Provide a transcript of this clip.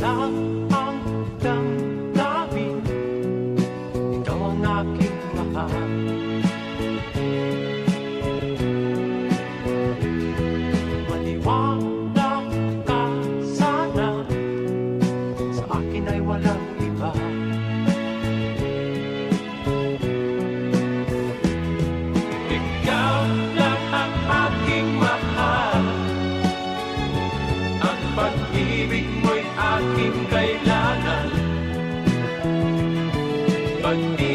lang ang damdamin. Ikaw ang aking mahal but